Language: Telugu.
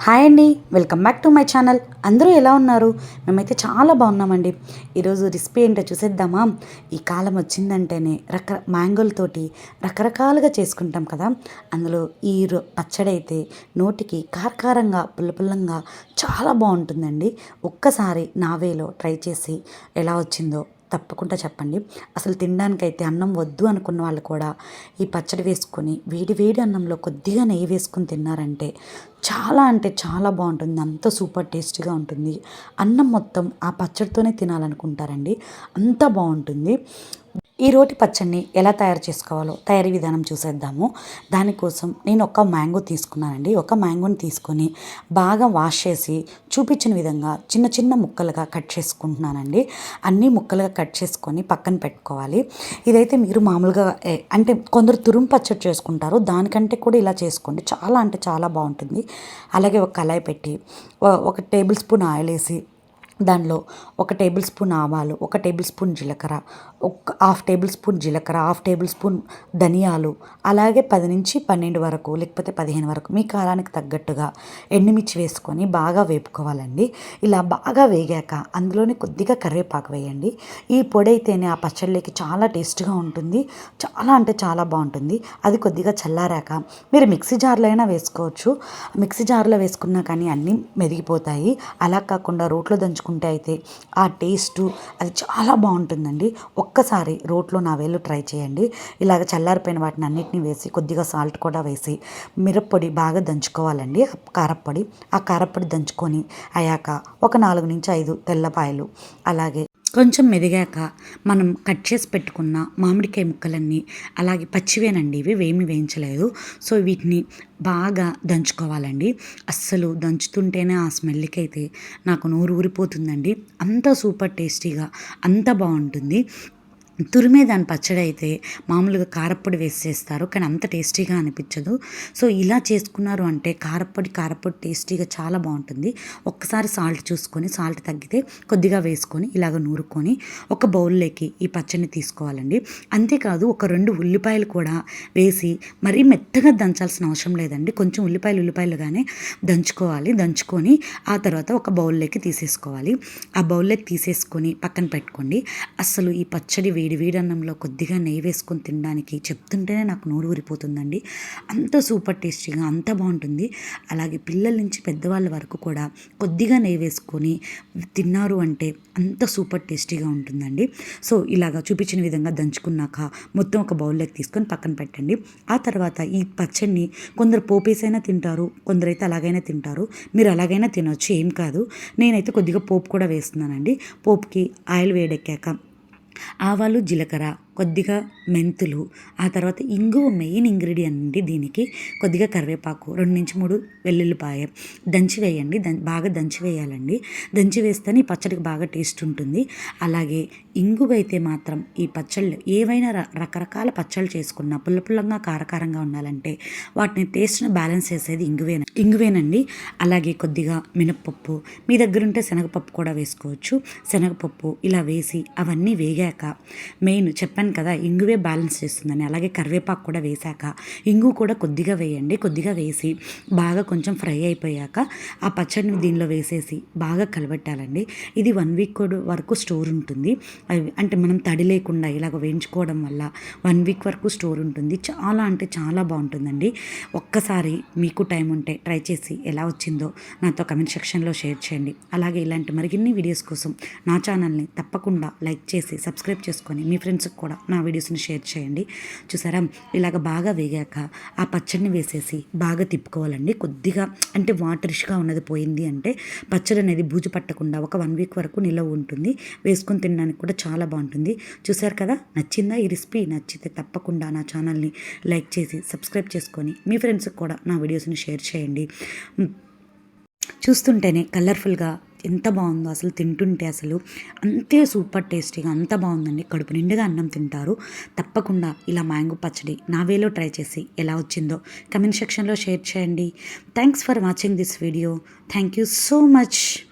హాయ్ అండి welcome back to my channel. అందరూ ఎలా ఉన్నారు? మేమైతే చాలా బాగున్నామండి. ఈరోజు రెసిపీ ఏంటో చూసేద్దామా? ఈ కాలం వచ్చిందంటేనే రక మ్యాంగోలతోటి రకరకాలుగా చేసుకుంటాం కదా? అందులో ఈ రొ- పచ్చడి అయితే నోటికి కారకారంగా పుల్లపుల్లంగా చాలా బాగుంటుందండి. ఒక్కసారి నా వేలో ట్రై చేసి ఎలా వచ్చిందో తప్పకుండా చెప్పండి. అసలు తినడానికైతే అన్నం వద్దు అనుకున్న వాళ్ళు కూడా ఈ పచ్చడి వేసుకొని వేడి వేడి అన్నంలో కొద్దిగా నెయ్యి వేసుకొని తిన్నారంటే చాలా అంటే చాలా బాగుంటుంది. అంత సూపర్ టేస్టీగా ఉంటుంది. అన్నం మొత్తం ఆ పచ్చడితోనే తినాలనుకుంటారండి. అంత బాగుంటుంది. ఈ రోటి పచ్చడిని ఎలా తయారు చేసుకోవాలో తయారీ విధానం చూసేద్దాము. దానికోసం నేను ఒక మ్యాంగో తీసుకున్నానండి. ఒక మ్యాంగోని తీసుకొని బాగా వాష్ చేసి చూపించిన విధంగా చిన్న చిన్న ముక్కలుగా కట్ చేసుకుంటున్నానండి. అన్ని ముక్కలుగా కట్ చేసుకొని పక్కన పెట్టుకోవాలి. ఇదైతే మీరు మామూలుగా అంటే కొందరు తురుము పచ్చడి చేసుకుంటారు. దానికంటే కూడా ఇలా చేసుకోండి. చాలా అంటే చాలా బాగుంటుంది. అలాగే ఒక కళాయి పెట్టి ఒక టేబుల్ స్పూన్ ఆయిల్ వేసి దానిలో ఒక టేబుల్ స్పూన్ ఆవాలు ఒక టేబుల్ స్పూన్ జీలకర్ర ఒక హాఫ్ టేబుల్ స్పూన్ జీలకర్ర హాఫ్ టేబుల్ స్పూన్ ధనియాలు అలాగే పది నుంచి పన్నెండు వరకు లేకపోతే పదిహేను వరకు మీ కారానికి తగ్గట్టుగా ఎండుమిర్చి వేసుకొని బాగా వేపుకోవాలండి. ఇలా బాగా వేగాక అందులోనే కొద్దిగా కరివేపాకు వేయండి. ఈ పొడి అయితేనే ఆ పచ్చళ్ళకి చాలా టేస్ట్గా ఉంటుంది. చాలా అంటే చాలా బాగుంటుంది. అది కొద్దిగా చల్లారాక మీరు మిక్సీ జార్లో అయినా వేసుకోవచ్చు. మిక్సీ జార్లో వేసుకున్నా కానీ అన్నీ మెదిగిపోతాయి. అలా కాకుండా రోట్లో దంచుకుంటే అయితే ఆ టేస్టు అది చాలా బాగుంటుందండి. ఒక్కసారి రోట్లో నా వేలు ట్రై చేయండి. ఇలాగ చల్లారిపోయిన వాటిని అన్నిటిని వేసి కొద్దిగా సాల్ట్ కూడా వేసి మిరప్పొడి బాగా దంచుకోవాలండి. కారప్పొడి ఆ కారప్పొడి దంచుకొని అయ్యాక ఒక నాలుగు నుంచి ఐదు తెల్లపాయలు అలాగే కొంచెం మెదిగాక మనం కట్ చేసి పెట్టుకున్న మామిడికాయ ముక్కలన్నీ అలాగే పచ్చివేనండి ఇవి వేమి వేయించలేదు. సో వీటిని బాగా దంచుకోవాలండి. అస్సలు దంచుతుంటేనే ఆ స్మెల్కి అయితే నాకు నోరు ఊరిపోతుందండి. అంత సూపర్ టేస్టీగా అంత బాగుంటుంది. తురిమే దాని పచ్చడి అయితే మామూలుగా కారప్పొడి వేసి చేస్తారు కానీ అంత టేస్టీగా అనిపించదు. సో ఇలా చేసుకున్నారు అంటే కారప్పొడి కారప్పొడి టేస్టీగా చాలా బాగుంటుంది. ఒక్కసారి సాల్ట్ చూసుకొని సాల్ట్ తగ్గితే కొద్దిగా వేసుకొని ఇలాగ నూరుకొని ఒక బౌల్లోకి ఈ పచ్చడిని తీసుకోవాలండి. అంతేకాదు ఒక రెండు ఉల్లిపాయలు కూడా వేసి మరీ మెత్తగా దంచాల్సిన అవసరం లేదండి. కొంచెం ఉల్లిపాయలు ఉల్లిపాయలుగానే దంచుకోవాలి. దంచుకొని ఆ తర్వాత ఒక బౌల్లోకి తీసేసుకోవాలి. ఆ బౌల్లోకి తీసేసుకొని పక్కన పెట్టుకోండి. అస్సలు ఈ పచ్చడి వేడి వేడివేడన్నంలో కొద్దిగా నెయ్యి వేసుకొని తినడానికి చెప్తుంటేనే నాకు నోరు ఊరిపోతుందండి. అంత సూపర్ టేస్టీగా అంత బాగుంటుంది. అలాగే పిల్లల నుంచి పెద్దవాళ్ళ వరకు కూడా కొద్దిగా నెయ్యి వేసుకొని తిన్నారు అంటే అంత సూపర్ టేస్టీగా ఉంటుందండి. సో ఇలాగా చూపించిన విధంగా దంచుకున్నాక మొత్తం ఒక బౌల్లోకి తీసుకొని పక్కన పెట్టండి. ఆ తర్వాత ఈ పచ్చడిని కొందరు పోపేసైనా తింటారు కొందరైతే అలాగైనా తింటారు. మీరు అలాగైనా తినొచ్చు ఏం కాదు. నేనైతే కొద్దిగా పోపు కూడా వేస్తున్నానండి. పోపుకి ఆయిల్ వేడెక్కాక ఆవాలు జీలకర్ర కొద్దిగా మెంతులు ఆ తర్వాత ఇంగువ మెయిన్ ఇంగ్రీడియంట్ అండి దీనికి. కొద్దిగా కరివేపాకు రెండు నుంచి మూడు వెల్లుల్లిపాయ దంచి వేయండి. దం బాగా దంచి వేయాలండి. దంచి వేస్తేనే ఈ పచ్చడికి బాగా టేస్ట్ ఉంటుంది. అలాగే ఇంగువ అయితే మాత్రం ఈ పచ్చళ్ళు ఏవైనా రకరకాల పచ్చళ్ళు చేసుకున్నా పుల్ల పుల్లంగా కారకారంగా ఉండాలంటే వాటిని టేస్ట్ని బ్యాలెన్స్ చేసేది ఇంగువేన ఇంగువేనండి. అలాగే కొద్దిగా మినప్పప్పు మీ దగ్గర ఉంటే శనగపప్పు కూడా వేసుకోవచ్చు. శనగపప్పు ఇలా వేసి అవన్నీ వేగాక మెయిన్ చెప్పాను కదా ఇంగువే బ్యాలెన్స్ చేస్తుందని. అలాగే కరివేపాకు కూడా వేశాక ఇంగు కూడా కొద్దిగా వేయండి కొద్దిగా వేసి బాగా కొంచెం ఫ్రై అయిపోయాక ఆ పచ్చడిని దీనిలో వేసేసి బాగా కలబెట్టాలండి. ఇది వన్ వీక్ కూడా వరకు స్టోర్ ఉంటుంది. అవి అంటే మనం తడి లేకుండా ఇలాగ వేయించుకోవడం వల్ల వన్ వీక్ వరకు స్టోర్ ఉంటుంది. చాలా అంటే చాలా బాగుంటుందండి. ఒక్కసారి మీకు టైం ఉంటే ట్రై చేసి ఎలా వచ్చిందో నాతో కమెంట్ సెక్షన్లో షేర్ చేయండి. అలాగే ఇలాంటి మరిన్ని వీడియోస్ కోసం నా ఛానల్ని తప్పకుండా లైక్ చేసి సబ్స్క్రైబ్ చేసుకొని మీ ఫ్రెండ్స్కి కూడా కూడా నా వీడియోస్ని షేర్ చేయండి. చూసారా? ఇలాగ బాగా వేగాక ఆ పచ్చడిని వేసేసి బాగా తిప్పుకోవాలండి. కొద్దిగా అంటే వాటరిష్గా ఉన్నది పోయింది అంటే పచ్చడి అనేది బూజు పట్టకుండా ఒక వన్ వీక్ వరకు నిలవ ఉంటుంది. వేసుకొని తినడానికి కూడా చాలా బాగుంటుంది. చూసారు కదా? నచ్చిందా ఈ రెసిపీ? నచ్చితే తప్పకుండా నా ఛానల్ని లైక్ చేసి సబ్స్క్రైబ్ చేసుకొని మీ ఫ్రెండ్స్కి కూడా నా వీడియోస్ని షేర్ చేయండి. చూస్తుంటేనే కలర్ఫుల్గా ఎంత బాగుందో అసలు తింటుంటే అసలు అంతే సూపర్ టేస్టీగా అంత బాగుందండి. కడుపు నిండుగా అన్నం తింటారు. తప్పకుండా ఇలా మ్యాంగో పచ్చడి నా వేలో ట్రై చేసి ఎలా వచ్చిందో కమెంట్ సెక్షన్లో షేర్ చేయండి. Thanks for watching this video. Thank you so much.